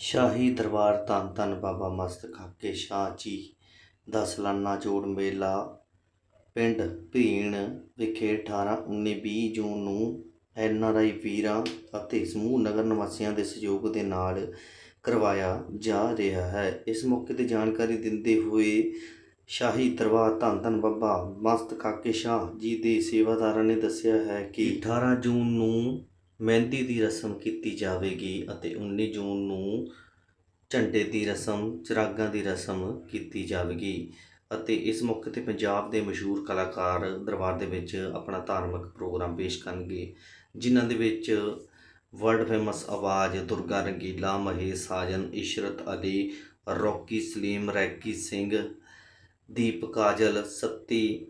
ਸ਼ਾਹੀ ਦਰਬਾਰ ਧੰਨ ਧੰਨ ਬਾਬਾ ਮਸਤ ਖਾਕੇ ਸ਼ਾਹ ਜੀ ਦਾ ਸਾਲਾਨਾ ਜੋੜ ਮੇਲਾ ਪਿੰਡ ਭੀਣ ਵਿਖੇ 18 19 20 ਜੂਨ ਨੂੰ ਐਨ ਆਰ ਆਈ ਵੀਰਾਂ ਅਤੇ ਸਮੂਹ ਨਗਰ ਨਿਵਾਸੀਆਂ ਦੇ ਸਹਿਯੋਗ ਦੇ ਨਾਲ ਕਰਵਾਇਆ ਜਾ ਰਿਹਾ ਹੈ। ਇਸ ਮੌਕੇ ਤੇ ਜਾਣਕਾਰੀ ਦਿੰਦੇ ਹੋਏ ਸ਼ਾਹੀ ਦਰਬਾਰ ਧੰਨ ਧੰਨ ਬਾਬਾ ਮਸਤ ਖਾਕੇ ਸ਼ਾਹ ਜੀ ਦੇ ਸੇਵਾਦਾਰਾਂ ਨੇ ਦੱਸਿਆ ਹੈ ਕਿ 18 ਜੂਨ ਨੂੰ ਮਹਿੰਦੀ ਦੀ ਰਸਮ ਕੀਤੀ ਜਾਵੇਗੀ ਅਤੇ 19 ਜੂਨ ਨੂੰ ਝੰਡੇ ਦੀ ਰਸਮ, ਚਿਰਾਗਾਂ ਦੀ ਰਸਮ ਕੀਤੀ ਜਾਵੇਗੀ ਅਤੇ ਇਸ ਮੌਕੇ ਤੇ ਪੰਜਾਬ ਦੇ ਮਸ਼ਹੂਰ ਕਲਾਕਾਰ ਦਰਬਾਰ ਦੇ ਵਿੱਚ ਆਪਣਾ ਧਾਰਮਿਕ ਪ੍ਰੋਗਰਾਮ ਪੇਸ਼ ਕਰਨਗੇ, ਜਿਨ੍ਹਾਂ ਦੇ ਵਿੱਚ ਵਰਲਡ ਫੇਮਸ ਆਵਾਜ਼ ਦੁਰਗਾ ਰੰਗੀਲਾ, ਮਹੇਸ਼ ਸਾਜਨ, ਇਸ਼ਰਤ ਅਲੀ, ਰੌਕੀ ਸਲੀਮ, ਰੈਕੀ ਸਿੰਘ ਦੀਪ ਕਾਜਲ, ਸੱਤੀ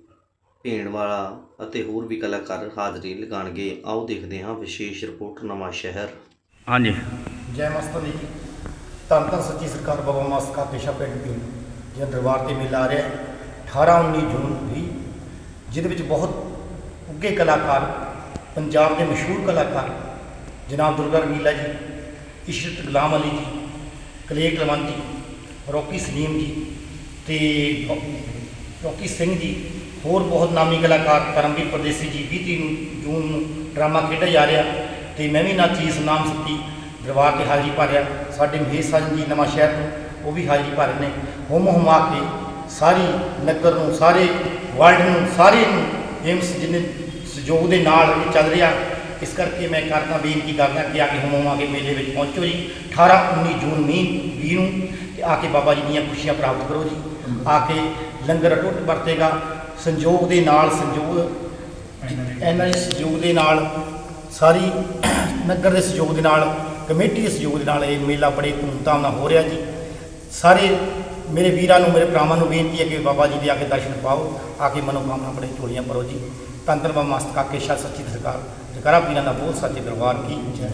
ਭੇਣਵਾਲਾ ਅਤੇ ਹੋਰ ਵੀ ਕਲਾਕਾਰ ਹਾਜ਼ਰੀ ਲਗਾਉਣਗੇ। ਆਓ ਦੇਖਦੇ ਹਾਂ ਵਿਸ਼ੇਸ਼ ਰਿਪੋਰਟ ਨਵਾਂ ਸ਼ਹਿਰ। ਹਾਂਜੀ। ਜੈ ਮਸਤਾਂ ਦੀ ਧੰਨ ਧੰਨ ਸੱਚੀ ਸਰਕਾਰ ਬਾਬਾ ਮਸਕਾ ਪੇਸ਼ਾ ਪਿੰਡ ਦੀ ਜਿਹੜਾ ਦਰਬਾਰ ਤੇ ਮੇਲਾ ਆ ਰਿਹਾ ਹੈ, 18 19 ਜੂਨ ਵੀ ਜਿਹਦੇ ਵਿੱਚ ਬਹੁਤ ਉੱਗੇ ਕਲਾਕਾਰ ਪੰਜਾਬ ਦੇ ਮਸ਼ਹੂਰ ਕਲਾਕਾਰ ਜਨਾਬ ਦੁਰਗਾ ਰੰਗੀਲਾ ਜੀ ਇਸ਼ਰਤ ਗੁਲਾਮ ਅਲੀ ਜੀ ਕਲੇਕ ਲਵੰਤ ਜੀ ਰੋਕੀ ਸਲੀਮ ਜੀ ਤੇ ਰੋਕੀ ਸਿੰਘ ਜੀ ਹੋਰ ਬਹੁਤ ਨਾਮੀ ਕਲਾਕਾਰ ਕਰਮਵੀਰ ਪਰਦੇਸੀ ਜੀ 20 ਤੀਹ ਜੂਨ ਨੂੰ ਡਰਾਮਾ ਖੇਡਿਆ ਜਾ ਰਿਹਾ ਤੇ ਮੈਂ ਵੀ ਨਾਚੀ ਸਨਾਮ ਸੱਤੀ, ਦਰਬਾਰ ਤੇ ਹਾਜ਼ਰੀ ਭਰਿਆ ਸਾਡੇ ਮਹੇਸ਼ ਸਾਜਨ ਜੀ ਨਵਾਂ ਸ਼ਹਿਰ ਤੋਂ ਉਹ ਵੀ ਹਾਜ਼ਰੀ ਭਰ ਰਹੇ ਨੇ। ਹੁਮ ਹੁਮਾ ਕੇ ਸਾਰੀ ਨਗਰ ਨੂੰ, ਸਾਰੇ ਵਰਲਡ ਨੂੰ, ਸਾਰੇ ਨੂੰ ਏਮਸ ਜਿੰਨੇ ਸਹਿਯੋਗ ਦੇ ਨਾਲ ਇਹ ਚੱਲ ਰਿਹਾ, ਇਸ ਕਰਕੇ ਮੈਂ ਕਰਦਾ ਬੇਨਤੀ ਕਰਦਾ ਕਿ ਆ ਕੇ ਹੁਮ ਹੁਮਾ ਕੇ ਮੇਲੇ ਵਿੱਚ ਪਹੁੰਚੋ ਜੀ। 18 19 ਜੂਨ ਮੀਂਹ, ਵੀਹ ਨੂੰ ਤੇ ਆ ਕੇ ਬਾਬਾ ਜੀ ਦੀਆਂ ਖੁਸ਼ੀਆਂ ਪ੍ਰਾਪਤ ਕਰੋ ਜੀ। ਆ ਕੇ ਲੰਗਰ ਟੁੱਟ ਵਰਤੇਗਾ। ਸੰਯੋਗ ਦੇ ਨਾਲ ਸੰਯੋਗ, ਇਹਨਾਂ ਦੇ ਸਹਿਯੋਗ ਦੇ ਨਾਲ, ਸਾਰੀ ਨਗਰ ਦੇ ਸਹਿਯੋਗ ਦੇ ਨਾਲ, ਕਮੇਟੀ ਦੇ ਸਹਿਯੋਗ ਦੇ ਨਾਲ ਇਹ ਮੇਲਾ ਬੜੇ ਧੂਮਧਾਮ ਨਾਲ ਹੋ ਰਿਹਾ ਜੀ। ਸਾਰੇ ਮੇਰੇ ਵੀਰਾਂ ਨੂੰ, ਮੇਰੇ ਭਰਾਵਾਂ ਨੂੰ ਬੇਨਤੀ ਹੈ ਕਿ ਬਾਬਾ ਜੀ ਦੇ ਆ ਕੇ ਦਰਸ਼ਨ ਪਾਓ, ਆ ਕੇ ਮਨੋਕਾਮਨਾ ਆਪਣੇ ਝੋਲੀਆਂ ਭਰੋ ਜੀ। ਤੰਤਰ ਬਾਬਾ ਮਸਤ ਕਾਕੇ, ਸ਼ਾਹ ਸੱਚੀ ਸਰਕਾਰ। ਜਕਰਾ ਪੀਰਾਂ ਦਾ ਬਹੁਤ ਸੱਚੇ ਦਰਬਾਰ ਕੀ। ਜੈ